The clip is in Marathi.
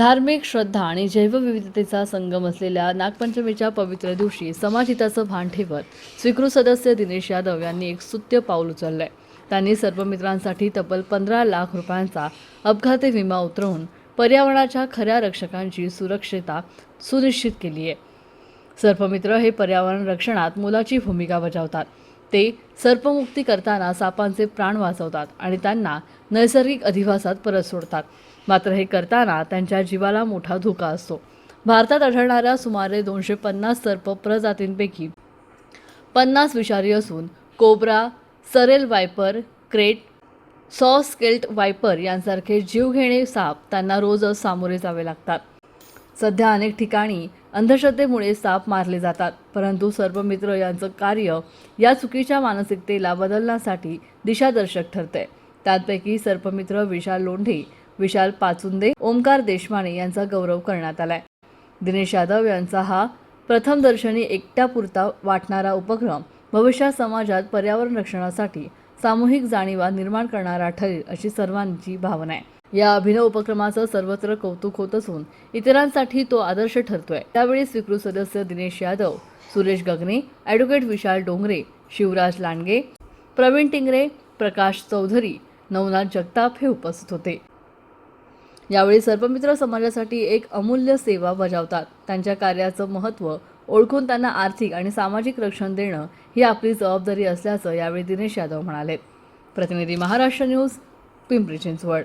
धार्मिक श्रद्धा आणि जैवविविधतेचा संगम असलेल्या नागपंचमीच्या पवित्र दिवशी समाजहिताचं भान ठेवत स्वीकृत सदस्य दिनेश यादव यांनी एक सुत्य पाऊल उचललं आहे त्यांनी सर्व मित्रांसाठी तब्बल पंधरा लाख रुपयांचा अपघाती विमा उतरवून पर्यावरणाच्या खऱ्या रक्षकांची सुरक्षितता सुनिश्चित केली आहे सर्पमित्र हे पर्यावरण रक्षणात मोलाची भूमिका बजावतात. ते सर्पमुक्ती करताना सापांचे प्राण वाचवतात आणि त्यांना नैसर्गिक अधिवासात परत सोडतात. मात्र हे करताना त्यांच्या जीवाला मोठा धोका असतो. भारतात आढळणाऱ्या सुमारे दोनशे पन्नास सर्प प्रजातींपैकी पन्नास विषारी असून cobra सरेल viper krait saw scaled viper यांसारखे जीवघेणे साप त्यांना रोजच सामोरे जावे लागतात. सध्या अनेक ठिकाणी अंधश्रद्धेमुळे साप मारले जातात. परंतु सर्पमित्र यांचं कार्य या चुकीच्या मानसिकतेला बदलण्यासाठी दिशादर्शक ठरते त्यापैकी सर्पमित्र विशाल लोंढे विशाल पाचुंदे ओमकार देशमाने यांचा गौरव करण्यात आलाय. दिनेश यादव यांचा हा प्रथम दर्शनी एकट्यापुरता वाटणारा उपक्रम भविष्यात समाजात पर्यावरण रक्षणासाठी सामूहिक जाणीवा निर्माण करणारा ठरेल अशी सर्वांची भावना आहे. या अभिनव उपक्रमाचं सर्वत्र कौतुक होत असून इतरांसाठी तो आदर्श ठरतोय. त्यावेळी स्वीकृत सदस्य दिनेश यादव सुरेश गगने ॲडव्होकेट विशाल डोंगरे शिवराज लांडगे प्रवीण टिंगरे प्रकाश चौधरी नवनाथ जगताप हे उपस्थित होते. यावेळी सर्पमित्र समाजासाठी एक अमूल्य सेवा बजावतात. त्यांच्या कार्याचं महत्त्व ओळखून त्यांना आर्थिक आणि सामाजिक रक्षण देणं ही आपली जबाबदारी असल्याचं यावेळी दिनेश यादव म्हणाले. प्रतिनिधी महाराष्ट्र न्यूज पिंपरी चिंचवड.